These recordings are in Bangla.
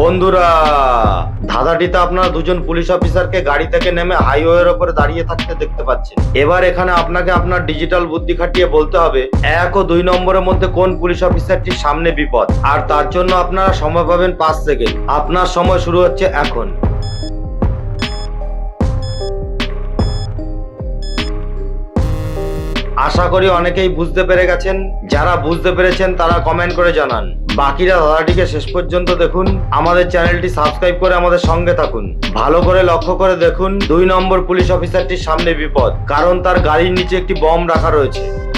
বন্ধুরা, ধাঁধাটিতে আপনারা দুজন পুলিশ অফিসারকে গাড়ি থেকে নেমে হাইওয়ের ওপরে দাঁড়িয়ে থাকতে দেখতে পাচ্ছেন। এবার এখানে আপনাকে আপনার ডিজিটাল বুদ্ধি খাটিয়ে বলতে হবে, এক ও দুই নম্বরের মধ্যে কোন পুলিশ অফিসারটির সামনে বিপদ। আর তার জন্য আপনারা সময় পাবেন পাঁচ সেকেন্ড। আপনার সময় শুরু হচ্ছে এখন। আশা করি অনেকেই বুঝতে পেরে গেছেন। যারা বুঝতে পেরেছেন, তারা কমেন্ট করে জানান। বাকিরা ধারাটিকে শেষ পর্যন্ত দেখুন। আমাদের চ্যানেলটি সাবস্ক্রাইব করে আমাদের সঙ্গে থাকুন। ভালো করে লক্ষ্য করে দেখুন। দুই নম্বর পুলিশ অফিসারটির সামনে বিপদ, কারণ তার গাড়ির নিচে একটি বম রাখা রয়েছে।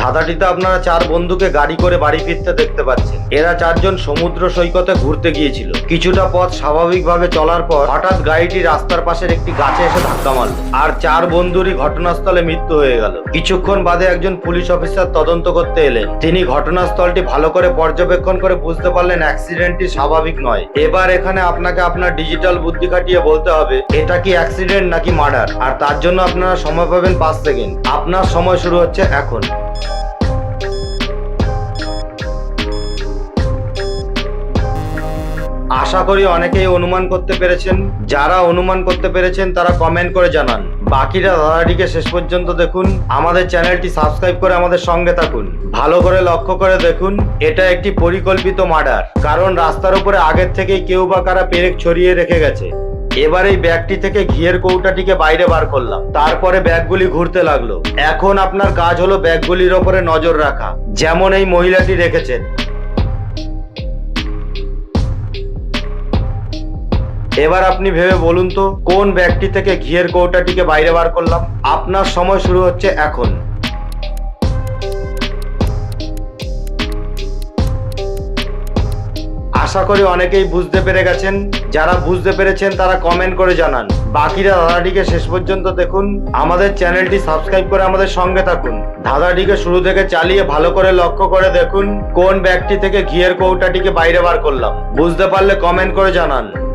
ধাঁধাটিতে আপনারা চার বন্ধুকে গাড়ি করে বাড়ি ফিরতে দেখতে পাচ্ছেন। এরা চারজন সমুদ্র সৈকতে ঘুরতে গিয়েছিল। কিছুটা পথ স্বাভাবিকভাবে চলার পর হঠাৎ গাড়িটি রাস্তার পাশের একটি গাছে এসে ধাক্কা মারল আর চার বন্ধুরই ঘটনাস্থলে মৃত্যু হয়ে গেল। কিছুক্ষণ বাদে একজন পুলিশ অফিসার তদন্ত করতে এলেন। তিনি ঘটনাস্থলটি ভালো করে পর্যবেক্ষণ করে বুঝতে পারলেন অ্যাক্সিডেন্টটি স্বাভাবিক নয়। এবার এখানে আপনাকে আপনার ডিজিটাল বুদ্ধি খাটিয়ে বলতে হবে, এটা কি অ্যাক্সিডেন্ট নাকি মার্ডার? আর তার জন্য আপনারা সময় পাবেন পাঁচ সেকেন্ড। আপনার সময় শুরু হচ্ছে এখন। আশা করি অনেকেই অনুমান করতে পেরেছেন। যারা অনুমান করতে পেরেছেন, তারা কমেন্ট করে জানান। বাকিরা ধারাটিকে শেষ পর্যন্ত দেখুন। আমাদের চ্যানেলটি সাবস্ক্রাইব করে আমাদের সঙ্গে থাকুন। ভালো করে লক্ষ্য করে দেখুন, এটা একটি পরিকল্পিত মার্ডার কারণ রাস্তার উপরে আগের থেকেই কেউ বা কারা পেরেক ছড়িয়ে রেখে গেছে। এবার এই ব্যাগটি থেকে ঘিয়ের কৌটাটিকে বাইরে বার করলাম। তারপরে ব্যাগগুলি ঘুরতে লাগল। এখন আপনার কাজ হলো ব্যাগগুলির ওপরে নজর রাখা। যেমন এই মহিলাটি রেখেছেন। এবার আপনি ভেবে বলুন তো, কোন ব্যাগটি থেকে ঘিয়ের কৌটাটিকে বাইরে বার করলাম? আপনার সময় শুরু হচ্ছে এখন। আশা করি অনেকেই বুঝতে পেরে গেছেন। যারা বুঝতে পেরেছেন, তারা কমেন্ট করে জানান। বাকিরা ধাঁধাটিকে শেষ পর্যন্ত দেখুন। আমাদের চ্যানেলটি সাবস্ক্রাইব করে আমাদের সঙ্গে থাকুন। ধাঁধাটিকে শুরু থেকে চালিয়ে ভালো করে লক্ষ্য করে দেখুন, কোন ব্যাগটি থেকে ঘিয়ের কৌটাটিকে বাইরে বার করলাম। বুঝতে পারলে কমেন্ট করে জানান।